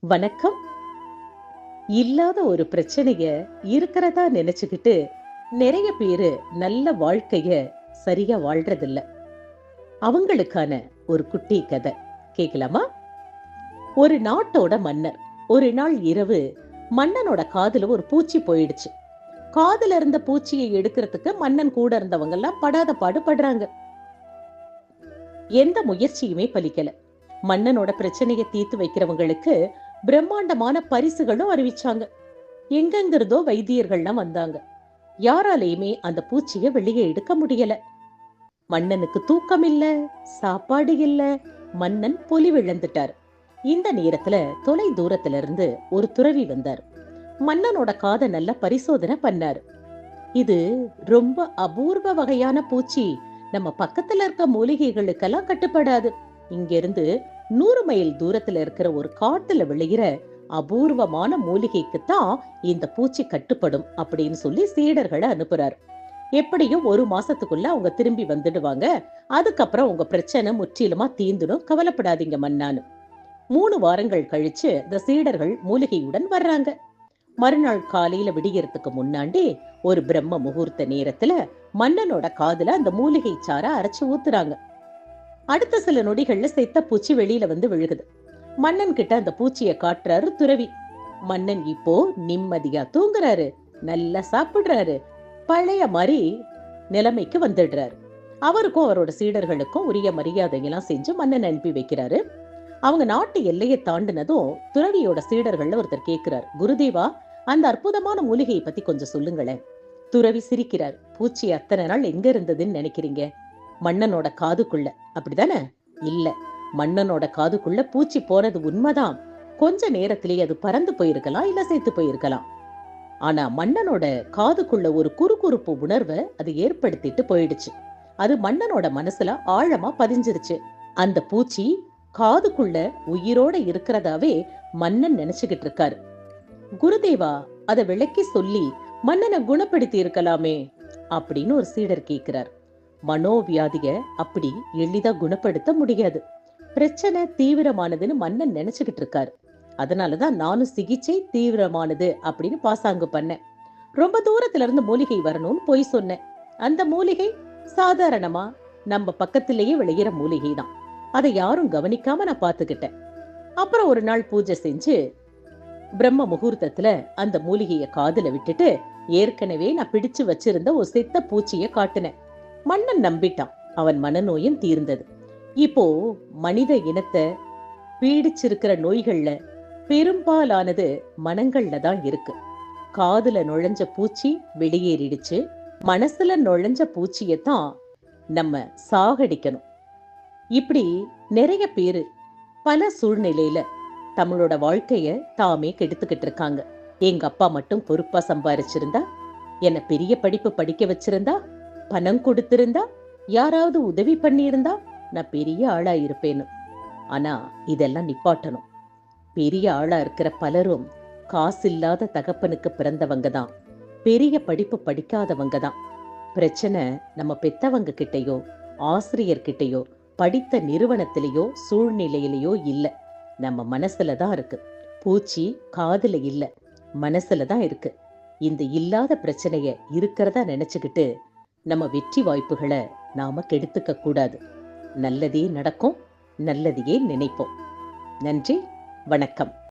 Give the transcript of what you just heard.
வணக்கம். இல்லாத ஒரு பிரச்சனைய இருக்கிறதா நினைச்சுக்கிட்டு நிறைய பேரு நல்ல வாழ்க்கைய சரியா வாழ்றதில்ல. அவங்களுக்கான ஒரு குட்டி கதை. கேட்கலாமா ஒரு நாட்டோட மன்னர் ஒரு நாள் இரவு மன்னனோட காதுல ஒரு பூச்சி போயிடுச்சு. காதுல இருந்த பூச்சியை எடுக்கிறதுக்கு மன்னன் கூட இருந்தவங்க எல்லாம் படாத பாடு படுறாங்க. எந்த முயற்சியுமே பலிக்கல. மன்னனோட பிரச்சனையை தீர்த்து வைக்கிறவங்களுக்கு பிரம்மாண்டமான பரிசுகளும் அறிவிச்சாங்க. எங்கெங்கிருந்தோ வைத்தியர்கள்லாம் வந்தாங்க. யாராலையுமே அந்த பூச்சிய வெளியே எடுக்க முடியல. மன்னனுக்கு தூக்கம் இல்ல சாப்பாடு இல்ல மன்னன் பொலிவிழந்துட்டார் இந்த நேரத்துல தொலை தூரத்துல இருந்து ஒரு துறவி வந்தார். மன்னனோட காதை நல்லா பரிசோதனை பண்ணாரு. இது ரொம்ப அபூர்வ வகையான பூச்சி. நம்ம பக்கத்துல இருக்க மூலிகைகளுக்கெல்லாம் கட்டுப்படாது. இங்க இருந்து நூறு மைல் தூரத்துல இருக்கிற ஒரு காட்டுல விளையிற அபூர்வமான மூலிகைக்கு தான் இந்த பூச்சி கட்டுப்படும் அப்படின்னு சொல்லி சீடர்களை அனுப்புறார். எப்படியும் ஒரு மாசத்துக்குள்ள அவங்க திரும்பி வந்துடுவாங்க. அதுக்கப்புறம் உங்க பிரச்சனை முற்றிலுமா தீந்துடும் கவலைப்படாதீங்க மன்னான்னு மூணு வாரங்கள் கழிச்சு இந்த சீடர்கள் மூலிகையுடன் வர்றாங்க. மறுநாள் காலையில விடியறதுக்கு முன்னாடி ஒரு பிரம்ம முகூர்த்த நேரத்துல மன்னனோட காதுல அந்த மூலிகை சாரை அரைச்சு ஊத்துறாங்க. அடுத்த சில நொடிகள்ல செத்த பூச்சி வெளியில வந்து விழுகுது. மன்னன் கிட்ட அந்த பூச்சிய காட்டுறாரு துறவி. மன்னன் இப்போ நிம்மதியா தூங்குறாரு. நல்லா சாப்பிடுறாரு. பழைய மாதிரி நிலைமைக்கு வந்துடுறாரு. அவருக்கும் அவரோட சீடர்களுக்கும் உரிய மரியாதையெல்லாம் செஞ்சு மன்னன் அனுப்பி வைக்கிறாரு. அவங்க நாட்டு எல்லையை தாண்டினதும் துறவியோட சீடர்கள்ல ஒருத்தர் கேக்குறார். குருதேவா அந்த அற்புதமான மூலிகையை பத்தி கொஞ்சம் சொல்லுங்களேன். துறவி சிரிக்கிறார். பூச்சி அத்தனை நாள் எங்க இருந்ததுன்னு நினைக்கிறீங்க? மன்னனோட காதுக்குள்ள. அப்படிதானே? இல்ல மன்னனோட காதுக்குள்ள பூச்சி போனது உண்மைதான். கொஞ்ச நேரத்திலேயே அது பறந்து போயிருக்கலாம் இல்ல சேர்த்து போயிருக்கலாம். ஆனா மன்னனோட காதுக்குள்ள ஒரு குறுகுறுப்பு உணர்வை அது ஏற்படுத்திட்டு போயிடுச்சு. அது மன்னனோட மனசுல ஆழமா பதிஞ்சிருச்சு. அந்த பூச்சி காதுக்குள்ள உயிரோட இருக்கிறதாவே மன்னன் நினைச்சுக்கிட்டு இருக்காரு. குருதேவா அத விளக்கி சொல்லி மன்னனை குணப்படுத்தி இருக்கலாமே அப்படின்னு ஒரு சீடர் கேக்குறார். மனோவியாதிய அப்படி எளிதா குணப்படுத்த முடியாது. பிரச்சனை தீவிரமானதுன்னு மன்னன் நினைச்சுக்கிட்டு இருக்காரு. அதனாலதான் நானும் சிகிச்சை தீவிரமானது அப்படின்னு பாசாங்கு பண்ணேன். ரொம்ப தூரத்துல இருந்து மூலிகை வரணும்னு போய் சொன்னேன். அந்த மூலிகை சாதாரணமா நம்ம பக்கத்திலேயே விளையிற மூலிகை தான். அதை யாரும் கவனிக்காம நான் பாத்துக்கிட்டேன் அப்புறம் ஒரு நாள் பூஜை செஞ்சு பிரம்ம முகூர்த்தத்துல அந்த மூலிகைய காதுல விட்டுட்டு ஏற்கனவே நான் பிடிச்சு வச்சிருந்த ஒரு செத்த பூச்சிய காட்டுனேன். மன்னன் நம்பிட்டான். அவன் மனநோயும் தீர்ந்தது. இப்போ மனித இனத்தை பீடிச்சிருக்கிற நோய்கள்ல பெரும்பாலானது மனங்கள்ல தான் இருக்கு. காதுல நுழைஞ்ச பூச்சி வெளியேறிடுச்சு. மனசுல நுழைஞ்ச பூச்சியத்தான் நம்ம சாகடிக்கணும். இப்படி நிறைய பேரு பல சூழ்நிலையில தமிழோட வாழ்க்கைய தாமே கெடுத்துக்கிட்டு இருக்காங்க. எங்க அப்பா மட்டும் பொறுப்பா சம்பாரிச்சிருந்தா என்ன பெரிய படிப்பு படிக்க வச்சிருந்தா பணம் கொடுத்திருந்தா யாராவது உதவி பண்ணியிருந்தா நான் பெரிய ஆளா இருப்பேன்னு. ஆனா இதெல்லாம் நிப்பாட்டணும். பெரிய ஆளா இருக்கிற பலரும் காசில்லாத தகப்பனுக்கு பிறந்தவங்க தான். பெரிய படிப்பு படிக்காதவங்க தான். பிரச்சனை நம்ம பெத்தவங்க கிட்டயோ ஆசிரியர்கிட்டயோ படித்த நிறுவனத்திலேயோ சூழ்நிலையிலேயோ இல்ல. நம்ம மனசுல தான் இருக்கு. பூச்சி காதுல இல்ல. மனசுல தான் இருக்கு. இந்த இல்லாத பிரச்சனைய இருக்கிறதா நினைச்சுக்கிட்டு நம்ம வெற்றி வாய்ப்புகளை நாம கெடுத்துக்க கூடாது. நல்லதே நடக்கும் நல்லதையே நினைப்போம். நன்றி வணக்கம்.